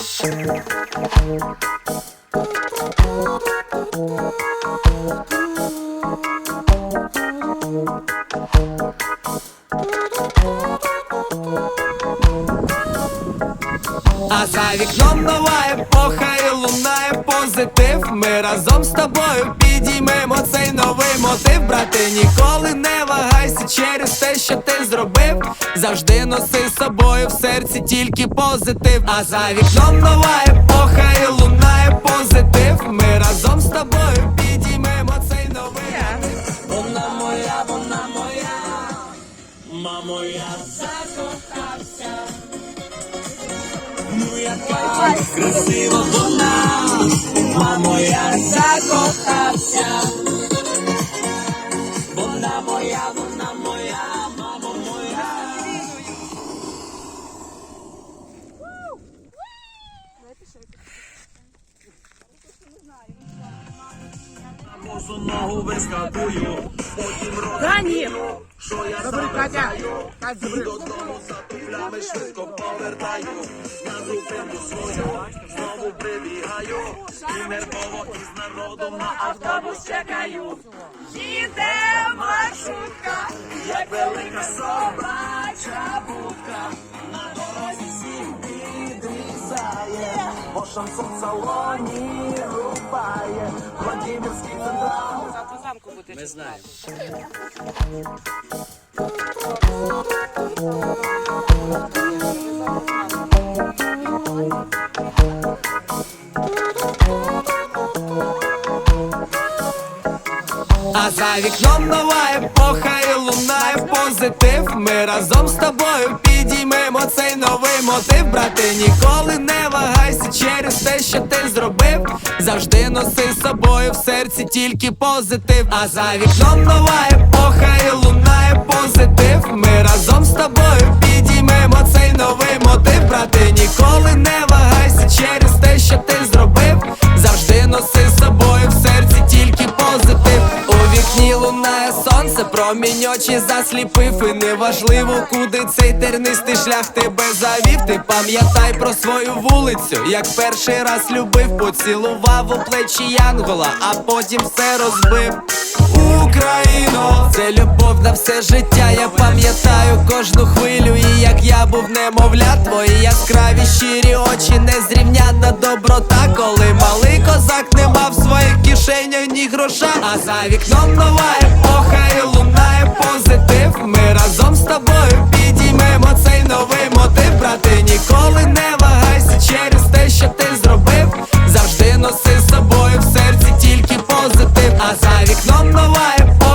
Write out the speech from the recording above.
Thank you. А за вікном нова епоха і лунає позитив. Ми разом з тобою підіймемо цей новий мотив. Брате, ніколи не вагайся через те, що ти зробив. Завжди носи з собою в серці тільки позитив. А за вікном нова епоха і лунає позитив. Ми разом з тобою підіймемо цей новий мотив. Вона моя, вона моя, мамо, я закохався. Ну яка красива вона, мамо, я закохався. Босу ногу вискакую, потім роблю, що я Катя. Катя, додому за туфлями швидко повертаю, на зупинку свою знову прибігаю, і нервово із народом на автобус чекаю. Їде маршрутка, Як велика собача будка, на дорозі всіх підрізає, бо шансон в салоні рубає, Владимирський централ. Ми знаємо. А за вікном нова епоха і лунає позитив. Ми разом з тобою підіймемо цей новий мотив. Брате, ніколи не вагайся через те, що ти зробив. Завжди носи з собою в серці тільки позитив. А за вікном нова епоха і лунає позитив. Ми разом з тобою підіймемо цей новий мотив. Брати, ніколи не вагайся через те, що ти зробив. Завжди носи з собою в серці тільки позитив. У вікні лунає промінь очі засліпив. І неважливо, куди цей тернистий шлях тебе завів. Ти пам'ятай про свою вулицю, як перший раз любив, поцілував у плечі Янгола, а потім все розбив. Україно, це любов на все життя. Я пам'ятаю кожну хвилю, і як я був немовля, твої яскраві щирі очі, незрівнянна доброта, коли малий козак не мав своїх кишенях ні гроша. А за вікном нова епоха носи з собою в серці тільки позитив, а за вікном нова епоха